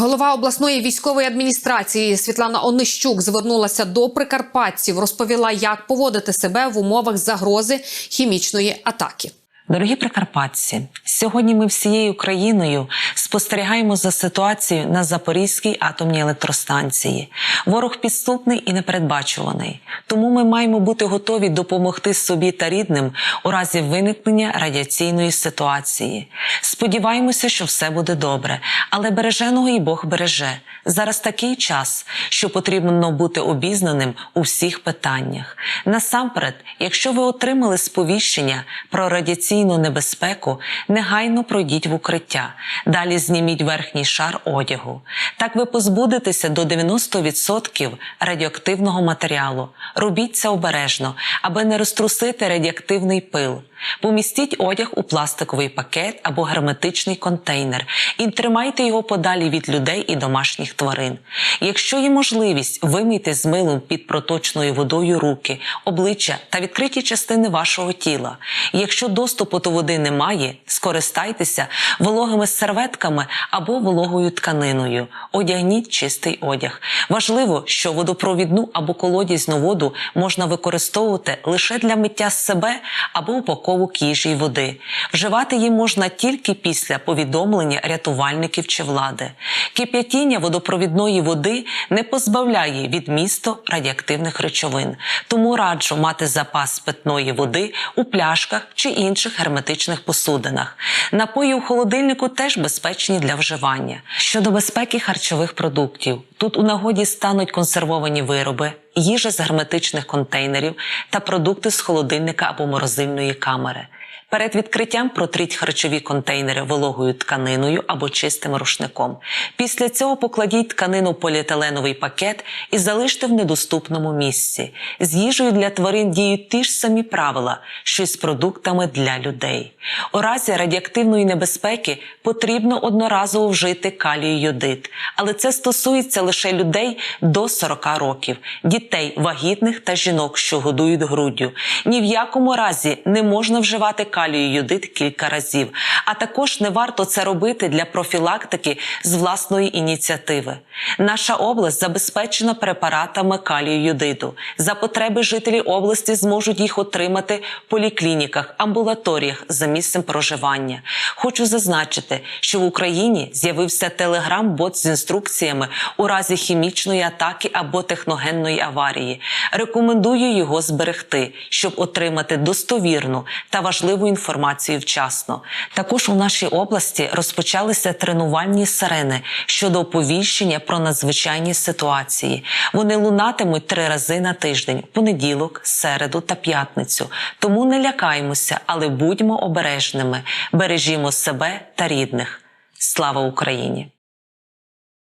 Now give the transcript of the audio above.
Голова обласної військової адміністрації Світлана Онищук звернулася до прикарпатців, розповіла, як поводити себе в умовах загрози хімічної атаки. Дорогі прикарпатці, сьогодні ми всією країною спостерігаємо за ситуацією на Запорізькій атомній електростанції. Ворог підступний і непередбачуваний. Тому ми маємо бути готові допомогти собі та рідним у разі виникнення радіаційної ситуації. Сподіваємося, що все буде добре, але береженого і Бог береже. Зараз такий час, що потрібно бути обізнаним у всіх питаннях. Насамперед, якщо ви отримали сповіщення про радіаційну небезпеку, негайно пройдіть в укриття. Далі зніміть верхній шар одягу. Так ви позбудетеся до 90% радіоактивного матеріалу. Робіть це обережно, аби не розтрусити радіоактивний пил. Помістіть одяг у пластиковий пакет або герметичний контейнер і тримайте його подалі від людей і домашніх тварин. Якщо є можливість, вимийте з милом під проточною водою руки, обличчя та відкриті частини вашого тіла. Якщо доступу до води немає, скористайтеся вологими серветками або вологою тканиною. Одягніть чистий одяг. Важливо, що водопровідну або колодязну воду можна використовувати лише для миття себе або упаковок їжі й води. Вживати її можна тільки після повідомлення рятувальників чи влади. Кип'ятіння водопровідної води не позбавляє від місту радіоактивних речовин, тому раджу мати запас питної води у пляшках чи інших герметичних посудинах. Напої у холодильнику теж безпечні для вживання. Щодо безпеки харчових продуктів, тут у нагоді стануть консервовані вироби, їжа з герметичних контейнерів та продукти з холодильника або морозильної камери. Перед відкриттям протріть харчові контейнери вологою тканиною або чистим рушником. Після цього покладіть тканину в поліетиленовий пакет і залиште в недоступному місці. З їжею для тварин діють ті ж самі правила, що й з продуктами для людей. У разі радіоактивної небезпеки потрібно одноразово вжити калію йодит, але це стосується лише людей до 40 років, дітей, вагітних та жінок, що годують груддю. Ні в якому разі не можна вживати калію йодит кілька разів, а також не варто це робити для профілактики з власної ініціативи. Наша область забезпечена препаратами калію йодиду. За потреби жителі області зможуть їх отримати в поліклініках, амбулаторіях за місцем проживання. Хочу зазначити, що в Україні з'явився телеграм-бот з інструкціями у разі хімічної атаки або техногенної аварії. Рекомендую його зберегти, щоб отримати достовірну та важливу інформацію вчасно. Також у нашій області розпочалися тренувальні сирени щодо оповіщення про надзвичайні ситуації. Вони лунатимуть три рази на тиждень: понеділок, середу та п'ятницю. Тому не лякаймося, але будьмо обережними, бережімо себе та рідних. Слава Україні!